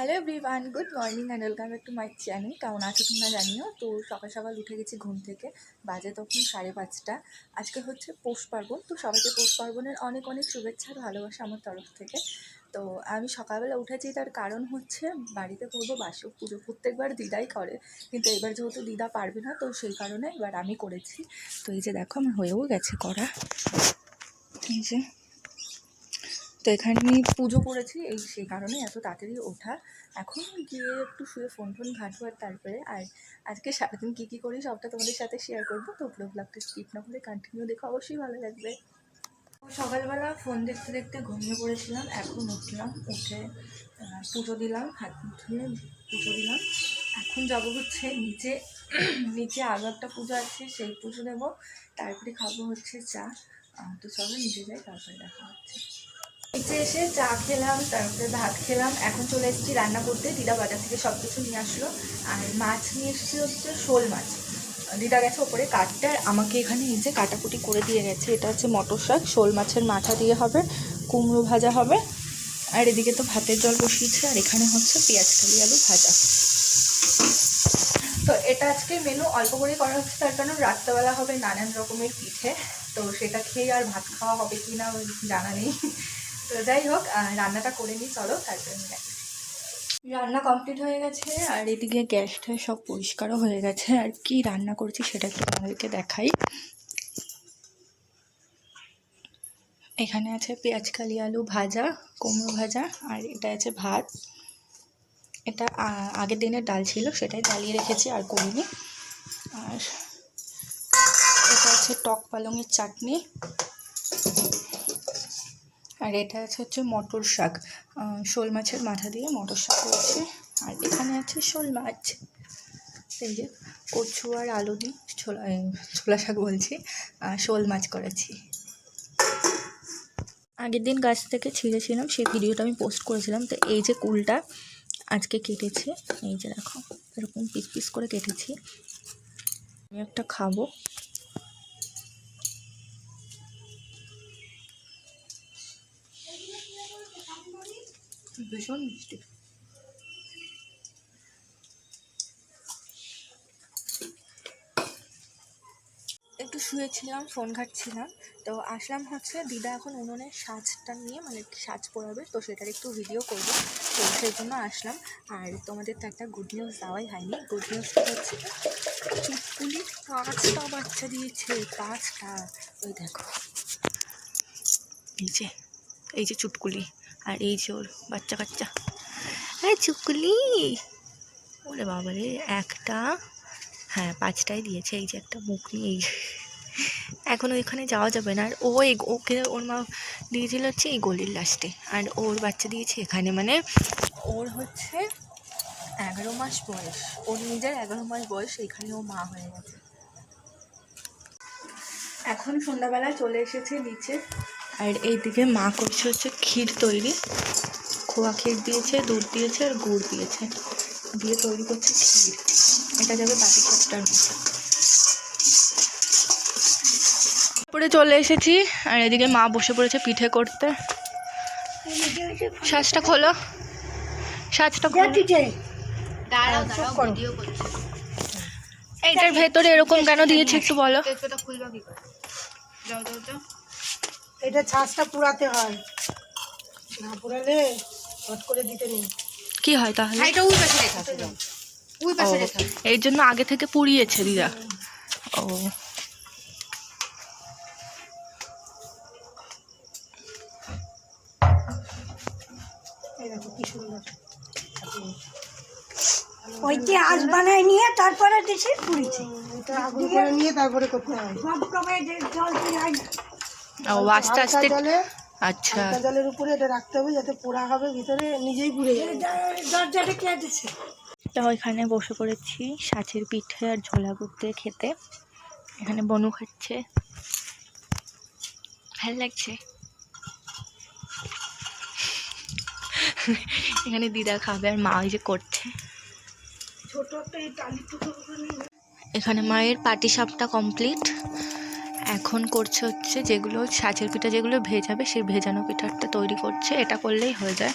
Hello everyone good morning and welcome back to my channel কেমন আছো তোমরা জানিও? তো সকাল সকাল উঠে গেছি ঘুম থেকে। বাজে তখন সাড়ে পাঁচটা। আজকে হচ্ছে পৌষ পার্বণ। তো সবাইকে পৌষ পার্বণের অনেক অনেক শুভেচ্ছা আর ভালোবাসা আমার তরফ থেকে। তো আমি সকালবেলা উঠেছি, তার কারণ হচ্ছে বাড়িতে করব বাসক পুজো প্রত্যেকবার দিদাই করে। কিন্তু এবার যেহেতু দিদা পারবে না, তো সেই কারণে এবার আমি করেছি। তো এই যে দেখো, আমার হয়েও গেছে করা। এই যে তো এখানে পুজো করেছি, এই সেই কারণে এত তাড়াতাড়ি ওঠা। এখন গিয়ে একটু শুয়ে ফোন টোন ঘাঁটবো আর তারপরে, আর আজকে সারাদিন কী কী করি সবটা তোমাদের সাথে শেয়ার করব, তো পুরো ব্লগটা স্কিপ না করে কন্টিনিউ দেখো, অবশ্যই ভালো লাগবে। সকালবেলা ফোন দেখতে দেখতে ঘুমিয়ে পড়েছিলাম, এখন উঠলাম, উঠে পুজো দিলাম, হাত ধুয়ে পুজো দিলাম। এখন যাব হচ্ছে নিচে নিচে আরও একটা পুজো আছে, সেই পুজো দেবো, তারপরে খাব হচ্ছে চা। তো চলো নিচে যাই, তারপরে দেখা হচ্ছে। নিচে এসে চা খেলাম, তারপরে ভাত খেলাম। এখন চলে এসেছি রান্না করতে। দিদা বাজার থেকে সব কিছু নিয়ে আসলো। আর মাছ নিয়ে এসেছি হচ্ছে শোল মাছ। দিদা গেছে ওপরে কাটতে। আমাকে এখানে এই কাটাকুটি করে দিয়ে গেছে। এটা হচ্ছে মটর শাক। শোল মাছের মাথা দিয়ে হবে। কুমড়ো ভাজা হবে। আর এদিকে তো ভাতের জল বসিয়েছে। আর এখানে হচ্ছে পেঁয়াজ, কালি, আলু ভাজা। তো এটা আজকে মেনু অল্প করে করা হচ্ছে। তার কারণ রাত্রেবেলা হবে নানান রকমের পিঠে। তো সেটা খেয়ে আর ভাত খাওয়া হবে কি না জানা নেই। তো যাই হোক রান্নাটা করে নিই, চলো, তারপরে রান্না কমপ্লিট হয়ে গেছে, আর এদিকে গ্যাসটা সব পরিষ্কারও হয়ে গেছে। আর কি রান্না করছি সেটা একটু তোমাদেরকে দেখাই। এখানে আছে পেঁয়াজ, কালি, আলু ভাজা, কুমড়ো ভাজা, আর এটা আছে ভাত। এটা আগের দিনের ডাল ছিল, সেটাই জ্বালিয়ে রেখেছি, আর করিনি। আর এটা আছে টক পালংয়ের চাটনি। আর এটা আছে হচ্ছে মটর শাক। শোল মাছের মাথা দিয়ে মটর শাক করেছি আর এখানে আছে শোল মাছ। এই যে কচু আর আলু দিয়ে ছোলা ছোলা শাক বলছি, আর শোল মাছ করেছি। আগের দিন গাছ থেকে ছিঁড়েছিলাম, সেই ভিডিওটা আমি পোস্ট করেছিলাম। তো এই যে কুলটা আজকে কেটেছি, এই যে দেখো, এরকম পিস পিস করে কেটেছি। আমি একটা খাব। ভীষণ মিষ্টি। একটু শুয়েছিলাম, ফোন ঘাটছিলাম, তো আসলাম হচ্ছে দিদা এখন উনুনের সাজটা নিয়ে মানে সাজ পড়াবে তো সেটার একটু ভিডিও করব, তো সেই জন্য আসলাম। আর তোমাদের তো একটা গুড নিউজ দেওয়াই হয়নি। গুড নিউজটা হচ্ছে চুটকুলি পাঁচটা বাচ্চা দিয়েছে, পাঁচটা। ওই দেখো, এই যে এই যে চুটকুলি আর এই যে ওর বাচ্চা কাচ্চা। আরে চুকলি। ওরে বাবা রে একটা হ্যাঁ পাঁচটাই দিয়েছে, এই যে একটা মুখ নিয়ে। এখন ওইখানে যাওয়া যাবে না। আর ও এই ওকে ওর মা দিয়েছিল হচ্ছে এই গলির লাস্টে আর ওর বাচ্চা দিয়েছে এখানে মানে ওর হচ্ছে এগারো মাস বয়স। ওর নিজের এগারো মাস বয়স, এখানে ও মা হয়ে গেছে। এখন সন্ধ্যাবেলা চলে এসেছে নিচে। আর এইদিকে মা করছে হচ্ছে ক্ষীর তৈরি খোয়া ক্ষীর দিয়েছে দুধ দিয়েছে আর গুড় দিয়েছে দিয়ে তৈরি করছে ক্ষীর এটা যাবে বাটি সাপটার মতো পরে চলে এসেছি আর এদিকে মা বসে পড়েছে পিঠে করতে সাজটা খোলো সাজটা এইটার ভেতরে এরকম কেন দিয়েছে একটু বলো এটা ছাঁচটা পুরাতে হয়। না পুরালে হট করে দিতে নেই। কি হয় তাহলে? হাইটা ওই পাশে রেখা ওই পাশে রেখা এই জন্য আগে থেকে পুড়িয়েছে দিদা। ও। এই কি সুন্দর। ওইটি আজ বানায় নিয়ে তারপরে দেশে পুড়েছে আগুন করে নিয়ে তারপরে করতে হয়। সব কবে জল না। ও আস্তে আস্তে আচ্ছা। জলের উপরে এটা রাখতে হবে যাতে পোড়া হবে ভিতরে নিজেই পুড়ে যাবে দরজাটা কে দিছে? তো ওইখানে বসে পড়েছি সাঁচের পিঠে আর ঝোলা করতে খেতে। এখানে বনু খাচ্ছে। ভালো লাগছে। এখানে দিদা খাবে আর মা ওই যে করছে। ছোট একটা এখানে মায়ের পাটি সাপটা কমপ্লিট। এখন করছে হচ্ছে যেগুলো সাজের পিঠা যেগুলো ভেজাবে সেই ভেজানো পিঠাটা তৈরি করছে। এটা করলেই হয়ে যায়।